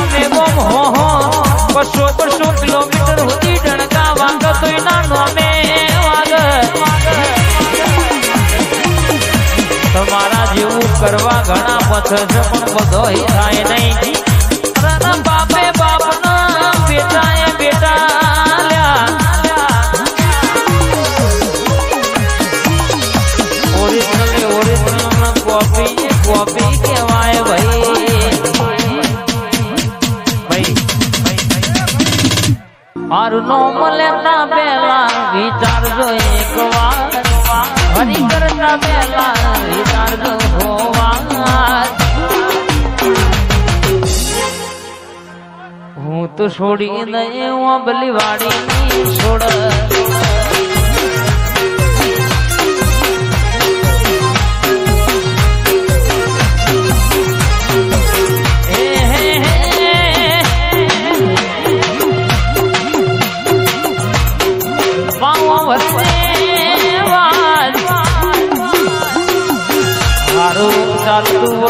ગોમે ગોમ, હો હો. બસો બસો કિલોમીટર સુધી ડણકા વાગ તો એના નોમે વાગ. તમારા જેવું કરવા ઘણા પથ છે પણ બધો થાય નહીં. વિચારજો એક વાર હરી કરતા પહેલા વિચારજો હોવાર. હું તો છોડી દઈ ઓબલી વાડી છોડ.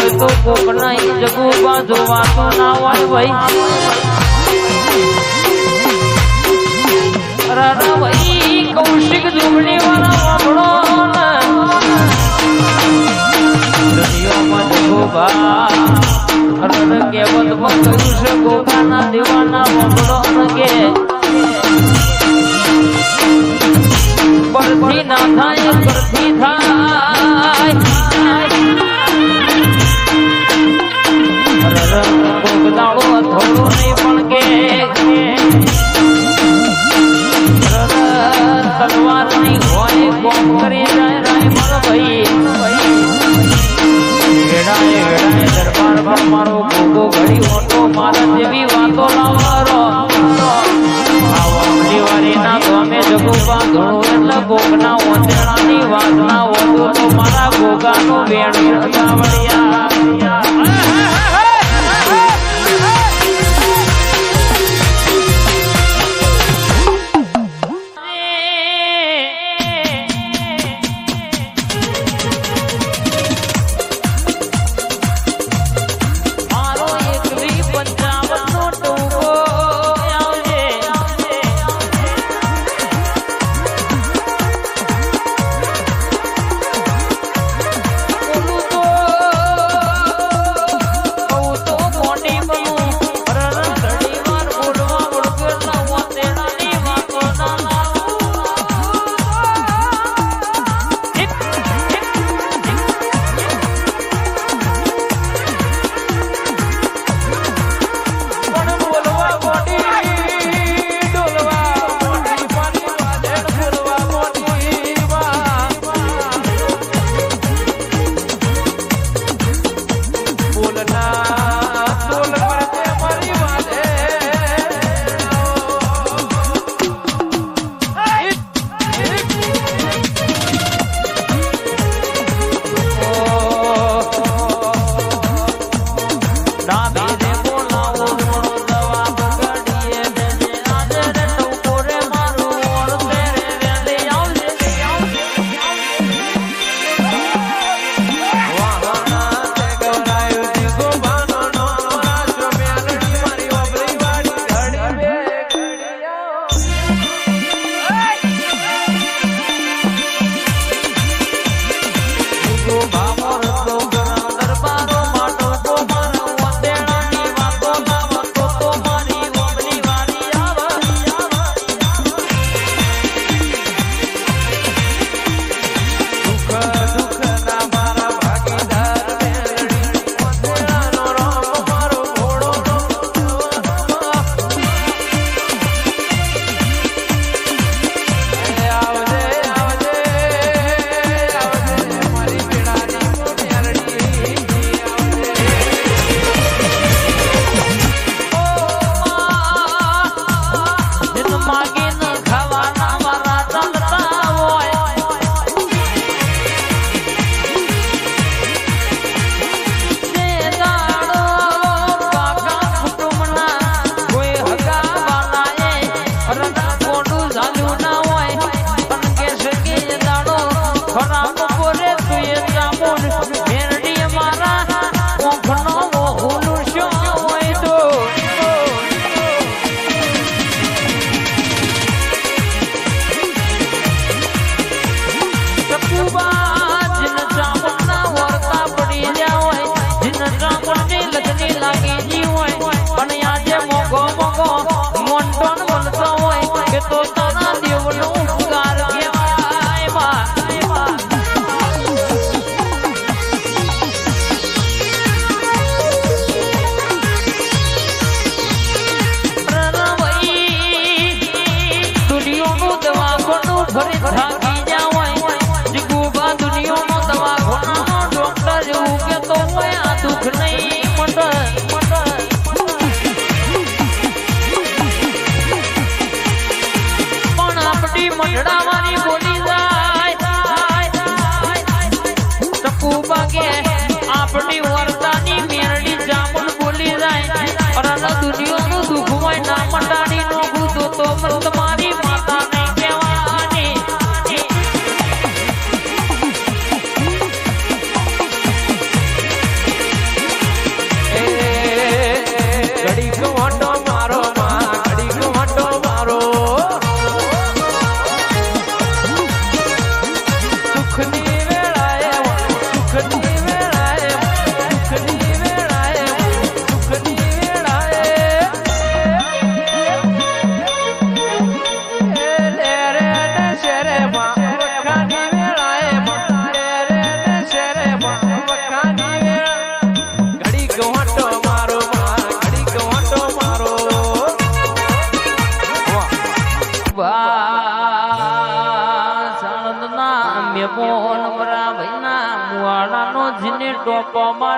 હોય તો કોક નહીં. જગું બાંધો વાતો ના હોય ભાઈ. અરે ભાઈ કૌશિક જુમલી વાળા વાપડો દુનિયામાં જગુબા અરે કેવત કહ્યું ગોપાના દીવાના વાપડો કે. પરથી ના થાય પરથી થાય.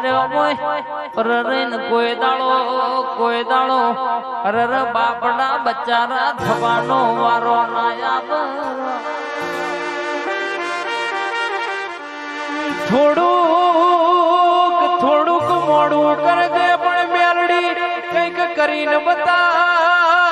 માર્યો હોય રરેન કોઈ બાપડા બચારા થવાનો વારો ના થોડુંક થોડુંક મોડું કરજે પણ મેલડી કંઈક કરીને બતાવજે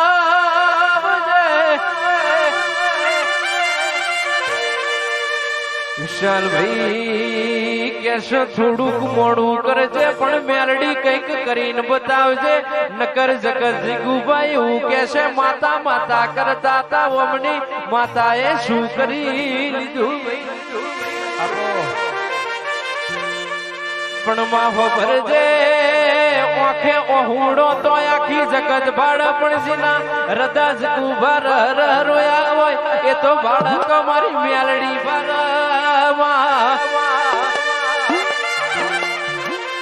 વિશાલ ભાઈ કેશો થોડુંક મોડું કરજે, પણ મેલડી કંઈક કરીને બતાવજે. નકર જગત જીગુભાઈ હું કેશે માતા માતા કરતા તા ઓમની માતાએ શું કરી લીધું? પણ માફો ભરજે ઓખે ઓહુડો તો આખી જગત ભાડ પણ જીના હૃદય જ રોયા હોય, એ તો બાળક મારી મેલડી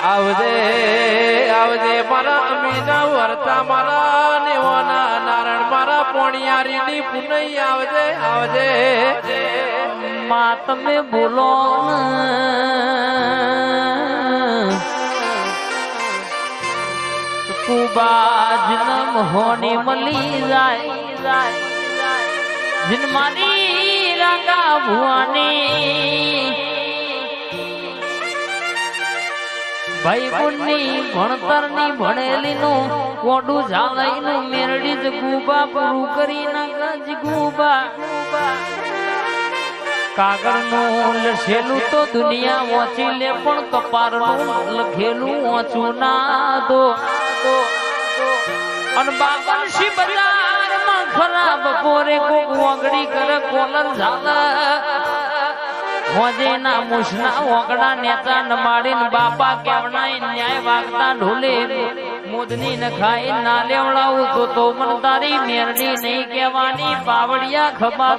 આવજે આવજે, મારા અમીના વરતા, મારા નેવાના નારણ મારા પોણિયારીની પુનઈ આવજે આવજે મા, તમે બોલો. કુબાજ નમ હોની મળી જાય જીન મારી રાગા ભુવાની. ભણતરની ભણેલીનું કોડું ઝાલાઈ નું મેરડી જ ગુબા કરી નાખ ગુબા. કાગળનું લખેલું તો દુનિયા વાંચી લે પણ કપારનું લખેલું વાંચું ના દો. અને બાબા શી બજાર માં ખરાબ પોરે કોક વાગડી કરે, કોલર ઝાલા. હોજે ના મુશના નેતા નમાડીન બાપા કેવણાય ન્યાય વાગતા ઢોલે. મોદની ન ખાઈ ના લેવડાવું તો તો મન તારી મેરડી નહીં કહેવાની. પાવડિયા ખબા